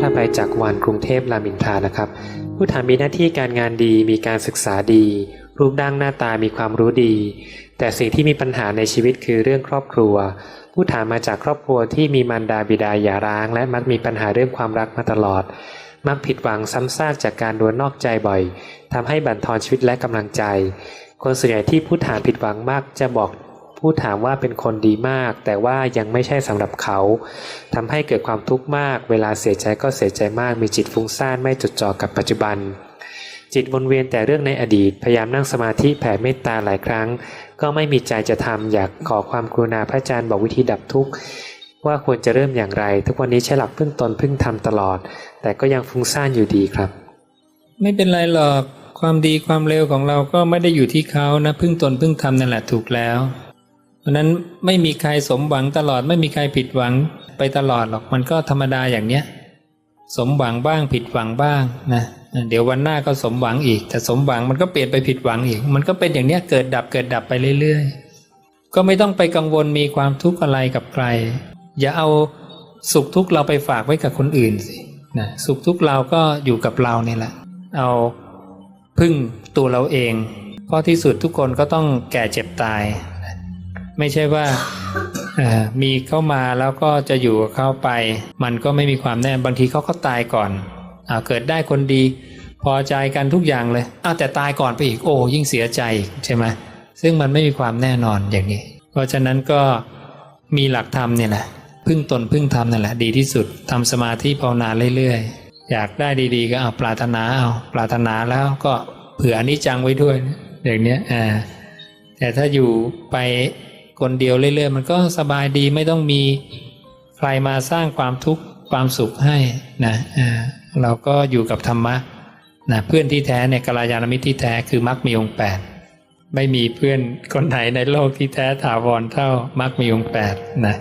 ธอภัยจากวันกรุงเทพรามินทรานะครับ ผู้ถามมีหน้าที่การงานดีมีการศึกษาดี รูปร่างหน้าตามีความรู้ดี แต่สิ่งที่มีปัญหาในชีวิตคือเรื่องครอบครัว ผู้ถามมาจากครอบครัวที่มีมารดาบิดาหย่าร้าง และมักมีปัญหาเรื่องความรักมาตลอด มักผิดหวังซ้ำซากจากการโดนนอกใจบ่อยทำให้บั่นทอนชีวิตและกำลังใจ คนส่วนใหญ่ที่ผู้ถามผิดหวังมากจะบอก ผู้ถามว่าเป็นคนดีมาก แต่ว่ายังไม่ใช่สำหรับเขาทำให้เกิดความทุกข์มาก เวลาเสียใจก็เสียใจมาก มีจิตฟุ้งซ่านไม่จดจ่อกับปัจจุบัน จิตวนเวียนแต่เรื่องในอดีต พยายามนั่งสมาธิแผ่เมตตาหลายครั้ง ก็ไม่มีใจจะทำอยากขอความกรุณาพระอาจารย์บอกวิธีดับทุกข์ว่าควรจะเริ่มอย่างไร ทุกวันนี้ใช้หลักพึ่งตนพึ่งทำตลอด แต่ก็ยังฟุ้งซ่านอยู่ดีครับ ไม่เป็นไรหรอกความดีความเร็วของเราก็ไม่ได้อยู่ที่เขานะพึ่งตนพึ่งทำนั่นแหละถูกแล้ว เพราะนั้นไม่มีใครสมหวังตลอดไม่มีใครผิดหวังไปตลอดหรอกมันก็ธรรมดาอย่างเนี้ย สมหวังบ้างผิดหวังบ้างนะเดี๋ยววันหน้าก็สมหวังอีกแต่สมหวังมันก็เปลี่ยนไปผิดหวังอีก มันก็เป็นอย่างเนี้ยเกิดดับเกิดดับไปเรื่อยๆ ก็ไม่ต้องไปกังวลมีความทุกข์อะไรกับใคร อย่าเอาสุขทุกข์เราไปฝากไว้กับคนอื่นสินะสุขทุกข์เราก็อยู่กับเราเนี่แหละ เอาพึ่งตัวเราเองเพราะที่สุดทุกคนก็ต้องแก่เจ็บตาย ไม่ใช่ว่ามีเข้ามาแล้วก็จะอยู่กับเข้าไป มันก็ไม่มีความแน่บางทีเขาก็ตายก่อนอเกิดได้คนดี พอใจกันทุกอย่างเลยอ้าวแต่ตายก่อนไปอีกโอ้ยิ่งเสียใจอีกใช่ไหมซึ่งมันไม่มีความแน่นอนอย่างนี้ เพราะฉะนั้นก็มีหลักธรรมเนี่ยแหละพึ่งตนพึ่งธรรมนั่นแหละดีที่สุดทำสมาธิภาวนาเรื่อยๆ อยากได้ดีๆ ก็เอาปรารถนาเอาปรารถนาแล้วก็เผื่ออนิจจังไว้ด้วย อย่างเนี้ยอ่าแต่ถ้าอยู่ไป คนเดียวเรื่อยๆ มันก็สบายดีไม่ต้องมีใครมาสร้างความทุกข์ความสุขให้นะเราก็อยู่กับธรรมะนะเพื่อนที่แท้เนี่ยกัลยาณมิตรที่แท้คือมรรคมีองค์แปดไม่มีเพื่อนคนไหนในโลกที่แท้ถาวรเท่ามรรคมีองค์แปดนะ